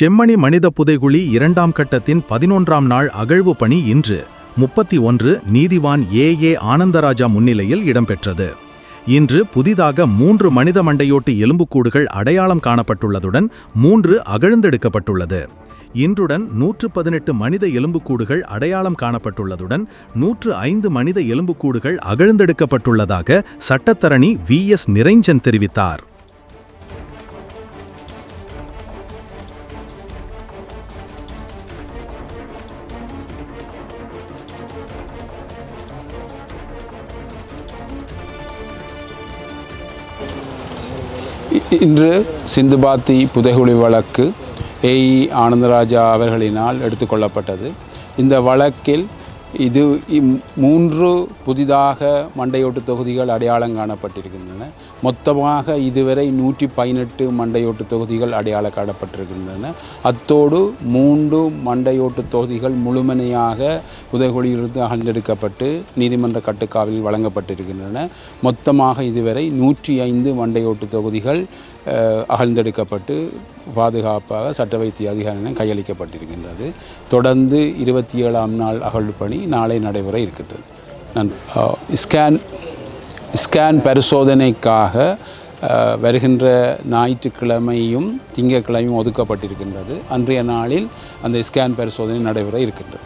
செம்மணி மனித புதைகுழி இரண்டாம் கட்டத்தின் பதினொன்றாம் நாள் அகழ்வு பணி இன்று முப்பத்தி ஒன்று நீதிவான் ஏ. ஏ. ஆனந்தராஜா முன்னிலையில் இடம்பெற்றது. இன்று புதிதாக மூன்று மனித மண்டையோட்டு எலும்புக்கூடுகள் அடையாளம் காணப்பட்டுள்ளதுடன் மூன்று அகழ்ந்தெடுக்கப்பட்டுள்ளது. இன்றுடன் நூற்று பதினெட்டு மனித எலும்புக்கூடுகள் அடையாளம் காணப்பட்டுள்ளதுடன் நூற்று ஐந்து மனித எலும்புக்கூடுகள் அகழ்ந்தெடுக்கப்பட்டுள்ளதாக சட்டத்தரணி வி. எஸ். நிரஞ்சன் தெரிவித்தார். இன்று சிந்துபாத்தி புதைகுழி வழக்கு ஏஇ ஆனந்தராஜா அவர்களினால் எடுத்துக்கொள்ளப்பட்டது இந்த வழக்கில் இது இம்- மூன்று புதிதாக மண்டையோட்டு தொகுதிகள் அடையாளம் காணப்பட்டிருக்கின்றன. மொத்தமாக இதுவரை நூற்றி பதினெட்டு மண்டையோட்டு தொகுதிகள் அடையாளம் காணப்பட்டிருக்கின்றன. அத்தோடு மூன்று மண்டையோட்டு தொகுதிகள் முழுமையாக உதயகுடியிலிருந்து அகழ்ந்தெடுக்கப்பட்டு நீதிமன்ற கட்டுக்காவலில் வழங்கப்பட்டிருக்கின்றன. மொத்தமாக இதுவரை நூற்றி ஐந்து மண்டையோட்டு தொகுதிகள் அகழ்ந்தெடுக்கப்பட்டு பாதுகாப்பாக சட்ட வைத்திய அதிகாரியிடம் கையளிக்கப்பட்டிருக்கின்றது. தொடர்ந்து இருபத்தி ஏழாம் நாள் அகழ்வு பணி நாளை நடைபெற இருக்கின்றது. நான் ஸ்கேன் ஸ்கேன் பரிசோதனைக்காக வருகின்ற ஞாயிற்றுக்கிழமையும் திங்கட்கிழமையும் ஒதுக்கப்பட்டிருக்கின்றது. அன்றைய நாளில் அந்த ஸ்கேன் பரிசோதனை நடைபெற இருக்கின்றது.